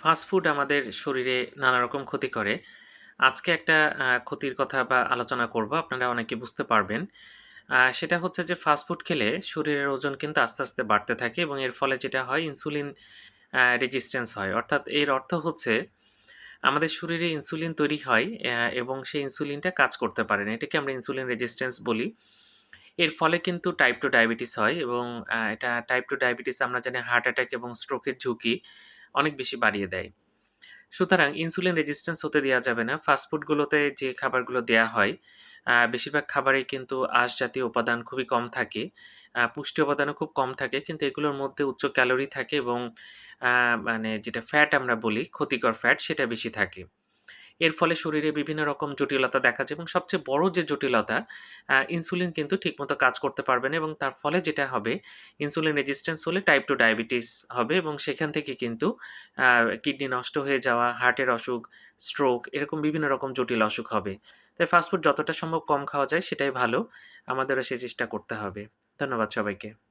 Fast food আমাদের শরীরে নানা রকম ক্ষতি করে। আজকে একটা ক্ষতির কথা বা আলোচনা করব। আপনারা অনেকে বুঝতে পারবেন। সেটা হচ্ছে যে ফাস্টফুড খেলে শরীরের ওজন কিন্তু আস্তে, আস্তে বাড়তে থাকে এবং এর ফলে যেটা হয় ইনসুলিন রেজিস্ট্যান্স হয়। অর্থাৎ এর অর্থ হচ্ছে আমাদের শরীরে ইনসুলিন তৈরি হয় এবং সেই ইনসুলিনটা কাজ করতে পারে না। এটাকে আমরা ইনসুলিন রেজিস্ট্যান্স বলি। এর ফলে কিন্তু টাইপ টু ডায়াবেটিস হয় এবং এটা টাইপ টু ডায়াবেটিস আমরা জানি হার্ট অ্যাটাক এবং স্ট্রোকের ঝুঁকি অনেক বেশি বাড়িয়ে দেয়। সুতরাং ইনসুলিন রেজিস্ট্যান্স হতে দেওয়া যাবে না। ফাস্টফুডগুলোতে যে খাবারগুলো দেওয়া হয়, বেশিরভাগ খাবারেই কিন্তু আঁশ জাতীয় উপাদান খুবই কম থাকে। পুষ্টি উপাদানও খুব কম থাকে। কিন্তু এগুলোর মধ্যে উচ্চ ক্যালোরি থাকে এবং মানে যেটা ফ্যাট আমরা বলি, ক্ষতিকর ফ্যাট সেটা বেশি থাকে। এর ফলে শরীরে বিভিন্ন রকম জটিলতা দেখা যায় এবং সবচেয়ে বড় যে জটিলতা, ইনসুলিন কিন্তু ঠিকমতো কাজ করতে পারবে না এবং তার ফলে যেটা হবে ইনসুলিন রেজিস্ট্যান্স হলে টাইপ টু ডায়াবেটিস হবে এবং সেখান থেকে কিন্তু কিডনি নষ্ট হয়ে যাওয়া, হার্টের অসুখ, স্ট্রোক এরকম বিভিন্ন রকম জটিল অসুখ হবে। তাই ফাস্টফুড যতটা সম্ভব কম খাওয়া যায় সেটাই ভালো। আমাদেরও সে চেষ্টা করতে হবে। ধন্যবাদ সবাইকে।